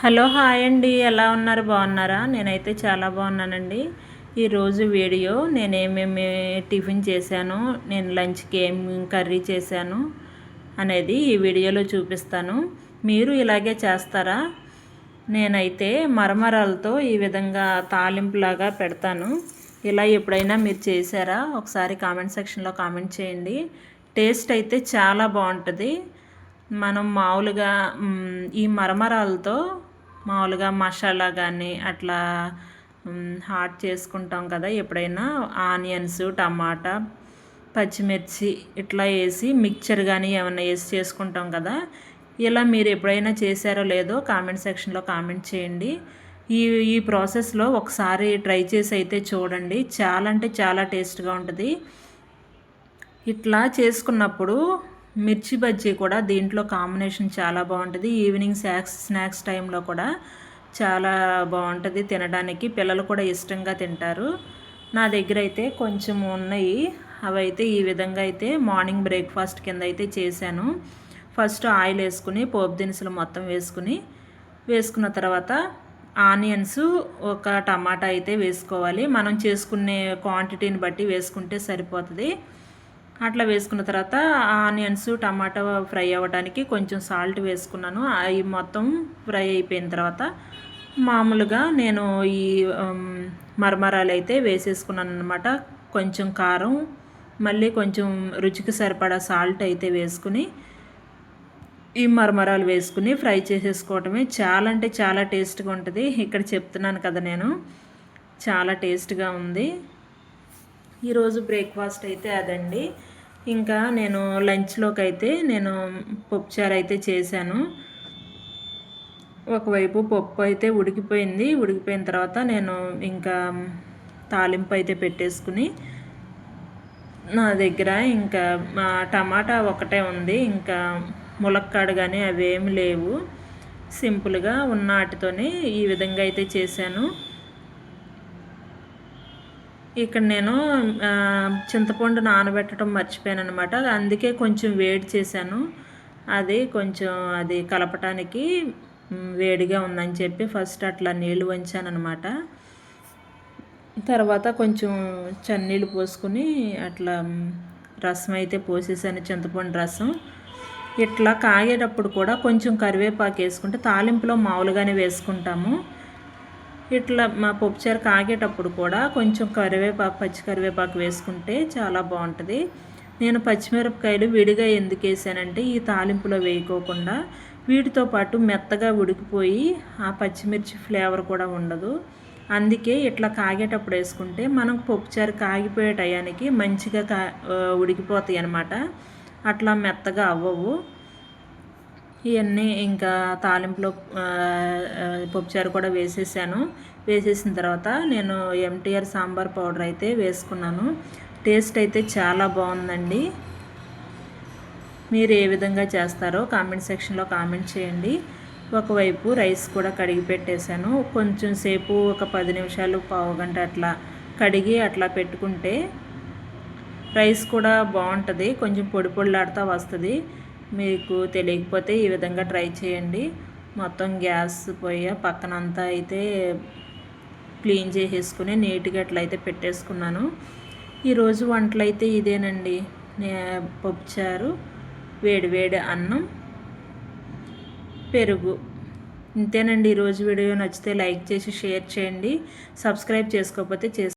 Hello hi అండి ఎలా ఉన్నారు? బాగున్నారా? నేనైతే చాలా బాగున్నానండి. ఈరోజు వీడియో నేను ఏమేమి టిఫిన్ చేశాను నేను లంచ్కి ఏం కర్రీ చేశాను అనేది ఈ వీడియోలో చూపిస్తాను. మీరు ఇలాగే చేస్తారా? నేనైతే మరమరాలతో ఈ విధంగా తాలింపులాగా పెడతాను. ఇలా ఎప్పుడైనా మీరు చేశారా? ఒకసారి కామెంట్ సెక్షన్లో కామెంట్ చేయండి. టేస్ట్ అయితే చాలా బాగుంటుంది. మనం మామూలుగా ఈ మరమరాలతో మామూలుగా మసాలా కానీ అట్లా హాట్ చేసుకుంటాం కదా ఎప్పుడైనా. ఆనియన్స్ టమాటా పచ్చిమిర్చి ఇట్లా వేసి మిక్చర్ కానీ ఏమైనా వేసి చేసుకుంటాం కదా. ఇలా మీరు ఎప్పుడైనా చేశారో లేదో కామెంట్ సెక్షన్లో కామెంట్ చేయండి. ఈ ఈ ప్రాసెస్లో ఒకసారి ట్రై చేసి అయితే చూడండి. చాలా అంటే చాలా టేస్ట్గా ఉంటుంది. ఇట్లా చేసుకున్నప్పుడు మిర్చి బజ్జీ కూడా దీంట్లో కాంబినేషన్ చాలా బాగుంటుంది. ఈవినింగ్ స్నాక్స్ స్నాక్స్ టైంలో కూడా చాలా బాగుంటుంది తినడానికి. పిల్లలు కూడా ఇష్టంగా తింటారు. నా దగ్గర అయితే కొంచెం ఉన్నాయి. అవి అయితే ఈ విధంగా అయితే మార్నింగ్ బ్రేక్ఫాస్ట్ కింద అయితే చేశాను. ఫస్ట్ ఆయిల్ వేసుకుని పోపు దినుసులు మొత్తం వేసుకుని వేసుకున్న తర్వాత ఆనియన్స్ ఒక టమాటా అయితే వేసుకోవాలి. మనం చేసుకునే క్వాంటిటీని బట్టి వేసుకుంటే సరిపోతుంది. అట్లా వేసుకున్న తర్వాత ఆనియన్స్ టమాటా ఫ్రై అవ్వడానికి కొంచెం సాల్ట్ వేసుకున్నాను. అవి మొత్తం ఫ్రై అయిపోయిన తర్వాత మామూలుగా నేను ఈ మరమరాలు అయితే వేసేసుకున్నాను అనమాట కొంచెం కారం మళ్ళీ కొంచెం రుచికి సరిపడా సాల్ట్ అయితే వేసుకుని ఈ మరమరాలు వేసుకుని ఫ్రై చేసేసుకోవటమే చాలా అంటే చాలా టేస్ట్గా ఉంటుంది. ఇక్కడ చెప్తున్నాను కదా నేను. చాలా టేస్ట్గా ఉంది. ఈరోజు బ్రేక్ఫాస్ట్ అయితే అదండి. ఇంకా నేను లంచ్లోకి అయితే నేను పప్పుచారు అయితే చేశాను. ఒకవైపు పప్పు అయితే ఉడికిపోయింది. ఉడికిపోయిన తర్వాత నేను ఇంకా తాలింపు అయితే పెట్టేసుకుని నా దగ్గర ఇంకా టమాటా ఒకటే ఉంది. ఇంకా ములక్కాడు కానీ అవేమి లేవు. సింపుల్గా ఉన్న వాటితోనే ఈ విధంగా అయితే చేశాను. ఇక్కడ నేను చింతపండు నానబెట్టడం మర్చిపోయాను అనమాట అందుకే కొంచెం వేడి చేశాను. అది కొంచెం అది కలపటానికి వేడిగా ఉందని చెప్పి ఫస్ట్ అట్లా నీళ్ళు వంచాను అనమాట తర్వాత కొంచెం చన్నీళ్ళు పోసుకుని అట్లా రసం అయితే పోసేసాను చింతపండు రసం. ఇట్లా కాగేటప్పుడు కూడా కొంచెం కరివేపాకు వేసుకుంటే తాలింపులో మామూలుగానే వేసుకుంటాము. ఇట్లా మా పప్పుచారు కాగేటప్పుడు కూడా కొంచెం కరివేపాకు పచ్చి కరివేపాకు వేసుకుంటే చాలా బాగుంటుంది. నేను పచ్చిమిరపకాయలు విడిగా ఎందుకు వేసానంటే ఈ తాలింపులో వేయకోకుండా వీటితో పాటు మెత్తగా ఉడికిపోయి ఆ పచ్చిమిర్చి ఫ్లేవర్ కూడా ఉండదు. అందుకే ఇట్లా కాగేటప్పుడు వేసుకుంటే మనం పప్పుచారు కాగిపోయే టయానికి మంచిగా కా ఉడికిపోతాయి అన్నమాట. అట్లా మెత్తగా అవ్వవు. ఇవన్నీ ఇంకా తాలింపులో పప్పుచారు కూడా వేసేసాను. వేసేసిన తర్వాత నేను ఎంటీఆర్ సాంబార్ పౌడర్ అయితే వేసుకున్నాను. టేస్ట్ అయితే చాలా బాగుందండి. మీరు ఏ విధంగా చేస్తారో కామెంట్ సెక్షన్లో కామెంట్ చేయండి. ఒకవైపు రైస్ కూడా కడిగి పెట్టేశాను. కొంచెం సేపు ఒక పది నిమిషాలు పావు గంట అట్లా కడిగి అట్లా పెట్టుకుంటే రైస్ కూడా బాగుంటుంది. కొంచెం పొడి పొడిలాడుతూ వస్తుంది. మీకు తెలియకపోతే ఈ విధంగా ట్రై చేయండి. మొత్తం గ్యాస్ పొయ్యి పక్కనంతా అయితే క్లీన్ చేసేసుకుని నీట్గా అట్లయితే పెట్టేసుకున్నాను. ఈరోజు వంటలు అయితే ఇదేనండి. పప్పుచారు వేడి వేడి అన్నం పెరుగు. ఇంతేనండి ఈరోజు వీడియో. నచ్చితే లైక్ చేసి షేర్ చేయండి. సబ్స్క్రైబ్ చేసుకోకపోతే చేసి